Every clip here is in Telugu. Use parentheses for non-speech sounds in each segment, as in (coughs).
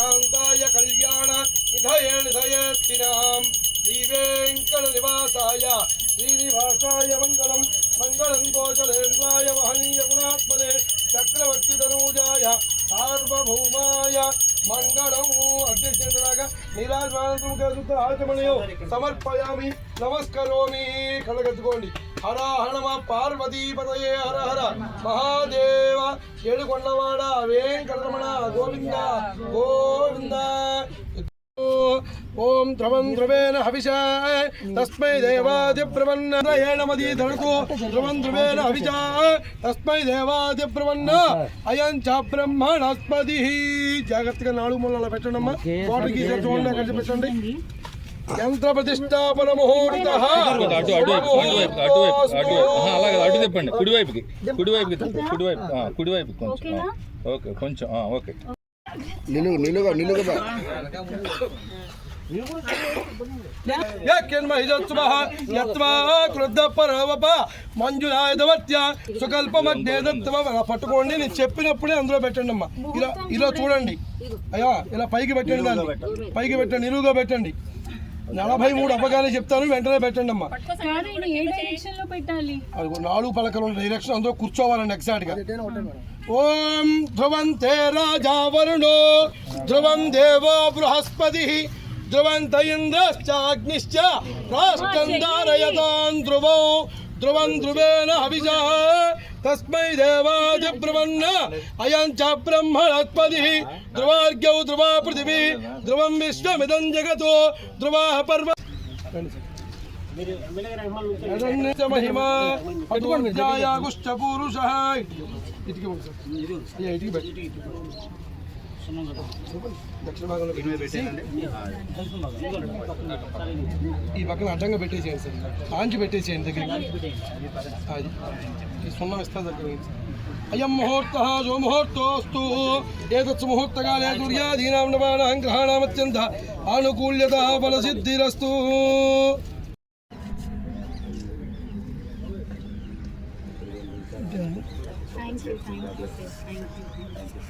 Kalau నిధయే నిధయేత్తినాం శ్రీవేంకట శ్రీనివాసాయ మంగళం మంగళం గోచలేంద్రాయ మహనీయ గుణాత్మనే చక్రవర్తి తనూజాయ సార్వభౌమాయ మంగళం. అధ్యక్షరాగా నీరాజమానందం ఆచమణయో సమర్పయామి నమస్కరోమి. కళ్ళగద్దుకోండి. హర హర నమ పార్వతీపతయే హర హర. మహాదేవ ఏడుకొండవాడ వెంకటరమణ గోవింద గోవింద. ఓం ధ్రువం ధ్రువేణ హవిష. తస్మై దేవాది బ్రవన్న మది ధడుకు ధ్రువం ధ్రువేణ హవిష. తస్మై దేవాది బ్రవన్న అయం చ బ్రహ్మణస్పతి జాగ్రత్తగా నాలుగు మూలల పెట్టండి అమ్మా వాటికి చూడండి కలిసి పెట్టండి యంత్ర ప్రతిష్టాపన ముహూర్త. అటు అటు అటువైపు అటువైపు అటువైపు అటువైపు ఆహా, అలాగే అటు తిప్పండి కుడివైపుకి కుడివైపుకి తిప్పండి కుడివైపు ఆ, కుడివైపు కొంచెం ఓకే కొంచెం ఆ, ఓకే. నిలువు నిలుగు నిలుగుదా అలా పట్టుకోండి నేను చెప్పినప్పుడే అందులో పెట్టండి అమ్మా. ఇలా ఇలా చూడండి. అయ్యా ఇలా పైకి పెట్టండి దాన్ని. పైకి పెట్టండి నిలువుగా పెట్టండి. నలభై మూడు అపగానే చెప్తాను వెంటనే పెట్టండి అమ్మా. కాదు ఈయన ఏ డైరెక్షన్లో పెట్టాలి? అది నాలుగు పలకలు డైరెక్షన్ అందులో కూర్చోవాలండి ఎగ్జాక్ట్గా ఓం ధ్రువంతే రాజా వరుణో ధ్రువం దేవో బృహస్పతి ధ్రువంత ఇంద్రశ్చాగ్నిశ్చ రాష్ట్రంధారయతాన్ ధ్రువో ధ్రువం ధ్రువేణ హవిజా తస్మై దేవాది బ్రవన్న అయం చ బ్రహ్మణస్పతి ధ్రువార్ఘ్యౌ ధ్రువా పృథివీ ధ్రువం విశ్వమిదం జగతో ధ్రువా పర్వ మహిమా పురుష. ఇటుకి ఇటుకి. దక్షిణ భాగంలో పెట్టేసి ఈ పక్కన అడ్డంగా పెట్టేసేయండి సార్ ఆంచి పెట్టేసేయండి దగ్గర అది ఈ సున్నం ఇస్తా దగ్గర అయం ముహూర్త జో ముహూర్తోస్తు ఏతత్సు ముహూర్తకాలే దుర్యాధీనాం నవానాం గ్రహాణామత్యంత ఆనుకూల్యత బలసిద్ధిరస్తు thank you thank you thank you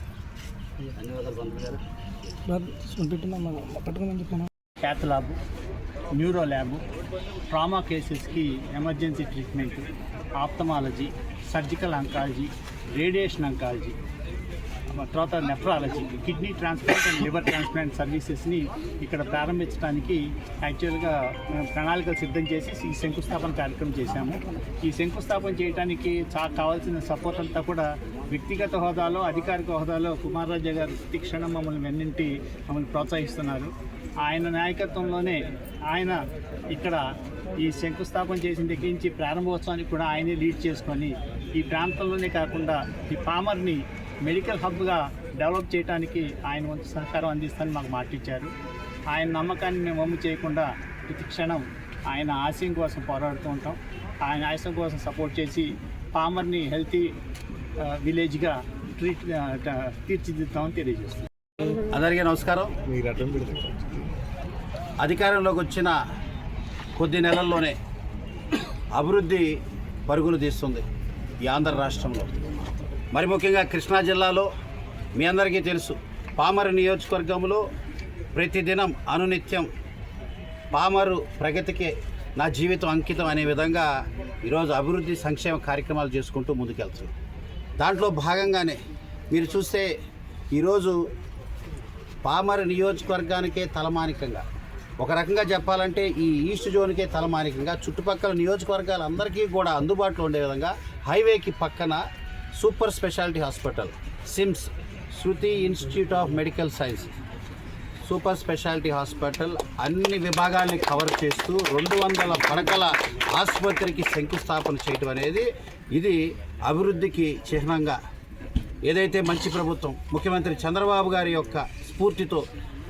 Cath lab neuro lab trauma కేసెస్కి emergency treatment ophthalmology surgical oncology radiation oncology. తర్వాత nephrology kidney transplant and liver transplant సర్వీసెస్ని ఇక్కడ ప్రారంభించడానికి యాక్చువల్గా మేము ప్రణాళికలు సిద్ధం చేసి ఈ శంకుస్థాపన కార్యక్రమం చేశాము. ఈ శంకుస్థాపన చేయడానికి చా కావాల్సిన సపోర్ట్ అంతా కూడా వ్యక్తిగత హోదాలో అధికారిక హోదాలో కుమారరాజా గారు ప్రతిక్షణం మమ్మల్ని వెన్నింటి మమ్మల్ని ప్రోత్సహిస్తున్నారు. ఆయన నాయకత్వంలోనే ఆయన ఇక్కడ ఈ శంకుస్థాపన చేసిన దగ్గర నుంచి ప్రారంభోత్సవానికి కూడా ఆయనే లీడ్ చేసుకొని ఈ ప్రాంతంలోనే కాకుండా ఈ పామర్ని మెడికల్ హబ్గా డెవలప్ చేయడానికి ఆయన వంతు సహకారం అందిస్తానని మాకు మాటిచ్చారు. ఆయన నమ్మకాన్ని మేము వమ్ము చేయకుండా ప్రతి క్షణం ఆయన ఆశయం కోసం పోరాడుతూ ఉంటాం. ఆయన ఆశయం కోసం సపోర్ట్ చేసి పామర్ని హెల్తీ విలేజ్గా ట్రీట్ తీర్చిదిద్దామని తెలియజేస్తుంది అందరికీ నమస్కారం. అధికారంలోకి వచ్చిన కొద్ది నెలల్లోనే అభివృద్ధి పరుగులు తీస్తుంది ఈ ఆంధ్ర రాష్ట్రంలో. మరి ముఖ్యంగా కృష్ణా జిల్లాలో మీ అందరికీ తెలుసు పామరు నియోజకవర్గంలో ప్రతిదినం అనునిత్యం పామరు ప్రగతికి నా జీవితం అంకితం అనే విధంగా ఈరోజు అభివృద్ధి సంక్షేమ కార్యక్రమాలు చేసుకుంటూ ముందుకెళ్తున్నాం దాంట్లో భాగంగానే మీరు చూస్తే ఈరోజు పామర నియోజకవర్గానికే తలమానికంగా ఒక రకంగా చెప్పాలంటే ఈ ఈస్ట్ జోన్కే తలమానికంగా చుట్టుపక్కల నియోజకవర్గాలందరికీ కూడా అందుబాటులో ఉండే విధంగా హైవేకి పక్కన super speciality hospital SIMS Shruti institute of medical science. Super speciality hospital అన్ని విభాగాల్ని కవర్ చేస్తూ రెండు వందల పడకల ఆసుపత్రికి శంకుస్థాపన చేయడం అనేది ఇది అభివృద్ధికి చిహ్నంగా. ఏదైతే మంచి ప్రభుత్వం ముఖ్యమంత్రి చంద్రబాబు గారి యొక్క స్ఫూర్తితో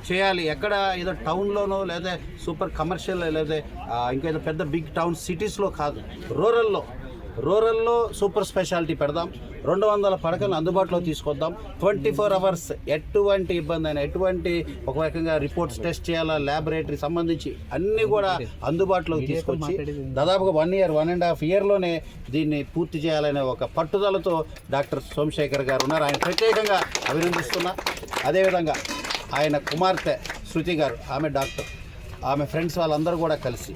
చేయాలి ఎక్కడ ఏదో టౌన్లోనో లేదా సూపర్ కమర్షియల్ లేదా ఇంకేదో పెద్ద బిగ్ టౌన్ సిటీస్లో కాదు రూరల్లో రూరల్లో సూపర్ స్పెషాలిటీ పెడదాం. రెండు వందల పడకలను అందుబాటులో తీసుకొద్దాం. ట్వంటీ ఫోర్ అవర్స్ ఎటువంటి ఇబ్బంది అయినా ఎటువంటి ఒక రకంగా రిపోర్ట్స్ టెస్ట్ చేయాలా ల్యాబొరేటరీ సంబంధించి అన్నీ కూడా అందుబాటులోకి తీసుకొచ్చి దాదాపుగా one year one and half ఇయర్లోనే దీన్ని పూర్తి చేయాలనే ఒక పట్టుదలతో డాక్టర్ సోమశేఖర్ గారు ఉన్నారు. ఆయన ప్రత్యేకంగా అభినందిస్తున్నా. అదేవిధంగా ఆయన కుమార్తె శృతి గారు ఆమె డాక్టర్ ఆమె ఫ్రెండ్స్ వాళ్ళందరూ కూడా కలిసి.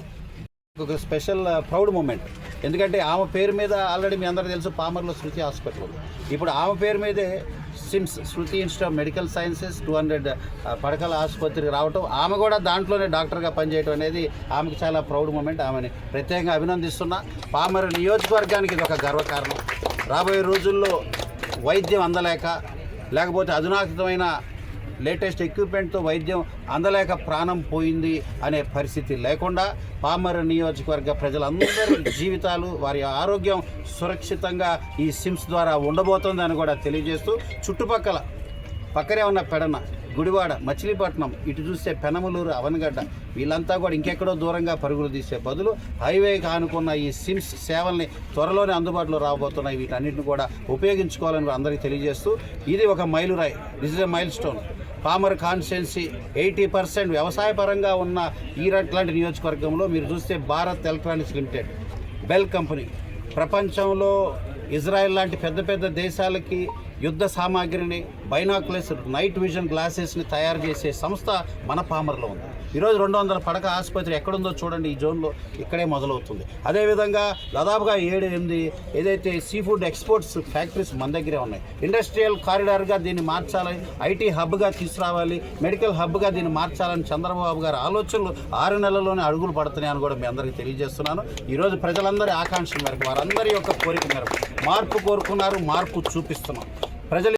ఒక స్పెషల్ ప్రౌడ్ మూమెంట్. ఎందుకంటే ఆమె పేరు మీద ఆల్రెడీ మీ అందరికీ తెలుసు పామర్లో శృతి హాస్పిటల్. ఉంది ఇప్పుడు ఆమె పేరు మీదే SIMS Shruti institute of medical sciences two hundred పడకల ఆసుపత్రికి రావటం. ఆమె కూడా దాంట్లోనే డాక్టర్గా పనిచేయడం అనేది ఆమెకు చాలా ప్రౌడ్ మూమెంట్. ఆమెని ప్రత్యేకంగా అభినందిస్తున్నా. పామర్ నియోజకవర్గానికి ఇది ఒక గర్వకారణం. రాబోయే రోజుల్లో వైద్యం అందలేక లేకపోతే అధునాతమైన లేటెస్ట్ ఎక్విప్మెంట్తో వైద్యం అందలేక ప్రాణం పోయింది అనే పరిస్థితి లేకుండా పామర నియోజకవర్గ ప్రజలందరి (coughs) జీవితాలు వారి ఆరోగ్యం సురక్షితంగా ఈ సిమ్స్ ద్వారా ఉండబోతోందని కూడా తెలియజేస్తూ చుట్టుపక్కల పక్కనే ఉన్న పెడన గుడివాడ మచిలీపట్నం ఇటు చూస్తే పెనమలూరు అవనగడ్డ వీళ్ళంతా కూడా ఇంకెక్కడో దూరంగా పరుగులు తీసే బదులు హైవేకి ఆనుకున్న ఈ సిమ్స్ సేవల్ని త్వరలోనే అందుబాటులో రాబోతున్నాయి. వీటన్నిటిని కూడా ఉపయోగించుకోవాలని అందరికీ తెలియజేస్తూ ఇది ఒక మైలురాయి. This is a milestone farmer constituency eighty percent వ్యవసాయపరంగా ఉన్న ఈరట్లాంటి నియోజకవర్గంలో మీరు చూస్తే Bharat electronics limited BEL company. ప్రపంచంలో ఇజ్రాయెల్ లాంటి పెద్ద పెద్ద దేశాలకి యుద్ధ సామాగ్రిని బైనాకులర్స్ నైట్ విజన్ గ్లాసెస్ని తయారు చేసే సంస్థ మన పామర్లో ఉంది. ఈరోజు రెండు వందల పడక ఆసుపత్రి ఎక్కడుందో చూడండి ఈ జోన్లో ఇక్కడే మొదలవుతుంది. అదేవిధంగా దాదాపుగా ఏడు ఎనిమిది ఏదైతే సీ ఫుడ్ ఎక్స్పోర్ట్స్ ఫ్యాక్టరీస్ మన దగ్గరే ఉన్నాయి. ఇండస్ట్రియల్ కారిడార్గా దీన్ని మార్చాలని ఐటీ హబ్గా తీసుకురావాలి మెడికల్ హబ్గా దీన్ని మార్చాలని చంద్రబాబు గారి ఆలోచనలు ఆరు నెలల్లోనే అడుగులు పడుతున్నాయని కూడా మీ అందరికీ తెలియజేస్తున్నాను. ఈరోజు ప్రజలందరి ఆకాంక్ష మేరకు వారందరి యొక్క కోరిక మేరకు మార్పు కోరుకున్నారు మార్పు చూపిస్తున్నాం. ప్రజలు